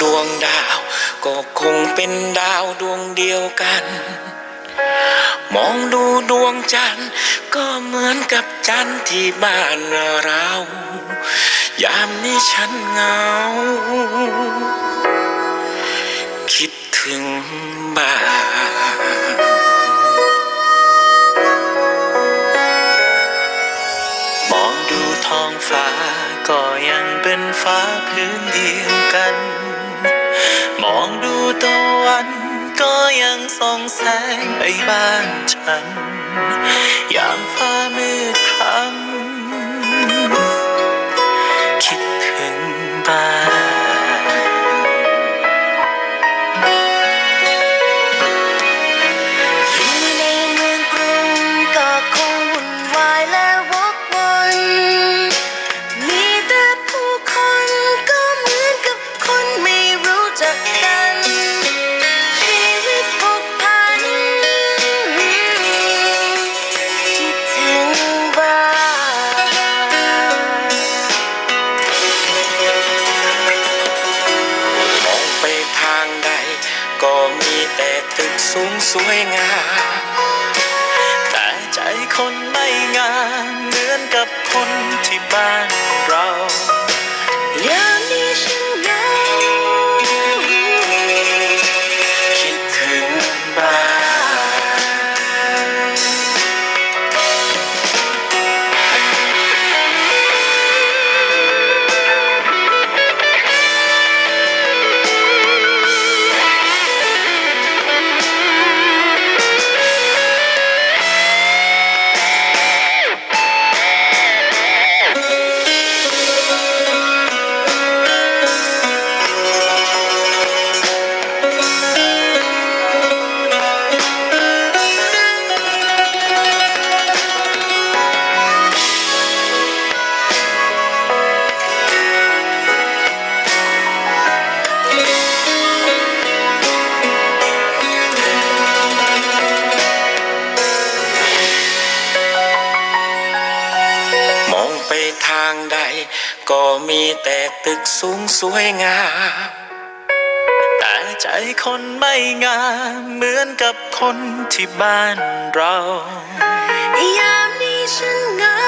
ดวงดาว ก็คงเป็นดาวดวงเดียวกัน มองดูดวงจันทร์ก็เหมือนกับจันทร์ที่บ้านเรา ยามนี้ฉันเหงา คิดถึงบ้านมองดูท้องฟ้าก็ยังเป็นฟ้าพื้นเดียวกัน มองดูตะวัน ก็ยังส่องแสงไปบ้านฉัน ยามฟ้ามืดคล้ำ ก็มีแต่ตึกสูงสวยงาม แต่ใจคนไม่งามเหมือนกับคนที่บ้านเราย องไปทางใด ก็มีแต่ตึกสูงสวยงาม แต่ใจคนไม่งามเหมือนกับคนที่บ้านเรา ยามนี้ฉันเหงา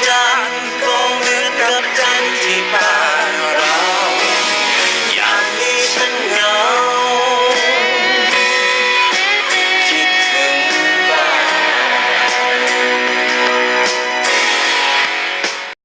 เ